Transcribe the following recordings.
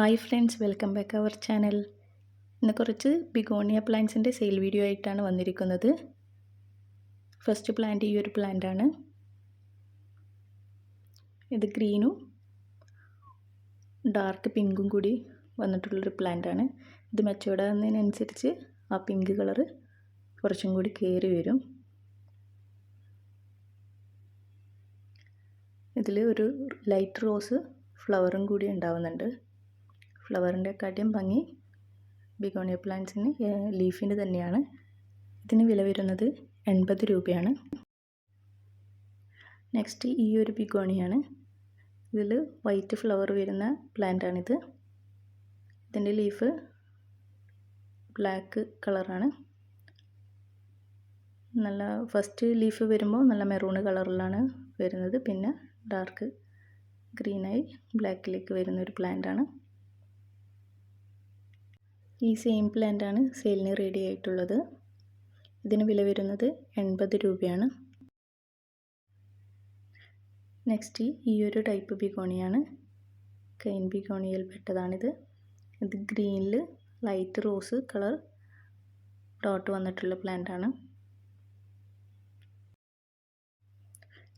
Hi friends welcome back our channel ഇന്ന് കുറച്ച് begonia പ്ലാന്റ്സിന്റെ sale video ആയിട്ടാണ് വന്നിരിക്കുന്നത്. ഫസ്റ്റ് പ്ലാന്റ് ഈ ഒരു ആണ്. ഇത് ഗ്രീനും ഡാർക്ക് പിങ്കും കൂടി വന്നിട്ടുള്ളൊരു ആണ്. ഇത് മെച്ചോടാകുന്നതിനനുസരിച്ച് ആ പിങ്ക് കളറ് കുറച്ചും കൂടി കയറി വരും. ഇതിൽ ഒരു ലൈറ്റ് റോസ് ഫ്ലവറും കൂടി ഉണ്ടാവുന്നുണ്ട്. ഫ്ലവറിന്റെ കാട്ടിയും ഭംഗി. ബിഗോണിയ പ്ലാന്റ്സിന് ലീഫിന് തന്നെയാണ്. ഇതിന് വില വരുന്നത് എൺപത് രൂപയാണ്. നെക്സ്റ്റ് ഈ ഒരു ബിഗോണിയാണ്. ഇതിൽ വൈറ്റ് ഫ്ലവർ വരുന്ന പ്ലാന്റാണിത്. ഇതിന്റെ ലീഫ് ബ്ലാക്ക് കളറാണ്. നല്ല ഫസ്റ്റ് ലീഫ് വരുമ്പോൾ നല്ല മെറൂൺ കളറിലാണ് വരുന്നത്. പിന്നെ ഡാർക്ക് ഗ്രീനായി ബ്ലാക്കിലേക്ക് വരുന്ന ഒരു പ്ലാന്റാണ്. ഈ സെയിം പ്ലാന്റാണ് സെയിലിന് റെഡി ആയിട്ടുള്ളത്. ഇതിന് വില വരുന്നത് എൺപത് രൂപയാണ്. നെക്സ്റ്റ് ഈ ഒരു ടൈപ്പ് ബിഗോണിയാണ്. കെയിൻ ബിഗോണിയിൽ പെട്ടതാണിത്. ഇത് ഗ്രീനിൽ ലൈറ്റ് റോസ് കളർ ഡോട്ട് വന്നിട്ടുള്ള പ്ലാന്റാണ്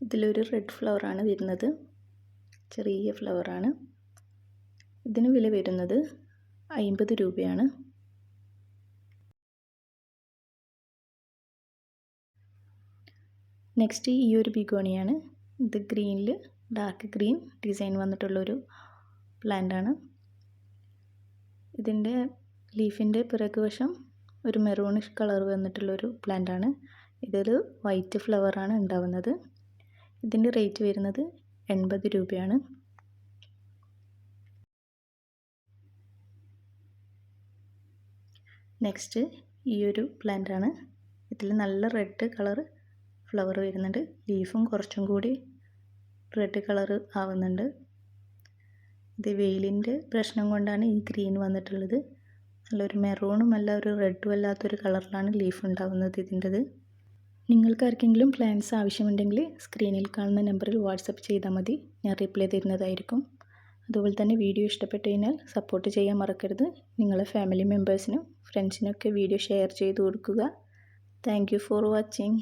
ഇതിലൊരു റെഡ് ഫ്ലവറാണ് വരുന്നത്. ചെറിയ ഫ്ലവറാണ് ഇതിന് വില വരുന്നത് അമ്പത് രൂപയാണ്. നെക്സ്റ്റ് ഈ ഒരു ബിഗോണിയാണ്. ഇത് ഗ്രീനിൽ ഡാർക്ക് ഗ്രീൻ ഡിസൈൻ വന്നിട്ടുള്ളൊരു പ്ലാന്റാണ് ഇതിന്റെ ലീഫിന്റെ പിറകുവശം ഒരു മെറൂണിഷ് കളർ വന്നിട്ടുള്ളൊരു പ്ലാന്റാണ് ഇതിൽ വൈറ്റ് ഫ്ലവറാണ് ഉണ്ടാവുന്നത്. ഇതിന്റെ റേറ്റ് വരുന്നത് എൺപത് രൂപയാണ്. നെക്സ്റ്റ് ഈ ഒരു പ്ലാന്റാണ് ഇതിൽ നല്ല റെഡ് കളർ ഫ്ലവർ വരുന്നുണ്ട്. ലീഫും കുറച്ചും കൂടി റെഡ് കളർ ആവുന്നുണ്ട്. ഇത് വെയിലിന്റെ പ്രശ്നം കൊണ്ടാണ് ഈ ഗ്രീൻ വന്നിട്ടുള്ളത്. നല്ലൊരു മെറൂണും അല്ല ഒരു റെഡും അല്ലാത്തൊരു കളറിലാണ് ലീഫ് ഉണ്ടാവുന്നത് ഇതിന്റെത്. നിങ്ങൾക്ക് ആർക്കെങ്കിലും പ്ലാൻസ് ആവശ്യമുണ്ടെങ്കിൽ സ്ക്രീനിൽ കാണുന്ന നമ്പറിൽ വാട്സപ്പ് ചെയ്താൽ മതി. ഞാൻ റിപ്ലൈ തരുന്നതായിരിക്കും. അതുപോലെ തന്നെ വീഡിയോ ഇഷ്ടപ്പെട്ടു കഴിഞ്ഞാൽ സപ്പോർട്ട് ചെയ്യാൻ മറക്കരുത്. നിങ്ങളെ ഫാമിലി മെമ്പേഴ്സിനും ഫ്രണ്ട്സിനൊക്കെ വീഡിയോ ഷെയർ ചെയ്ത് കൊടുക്കുക. Thank for watching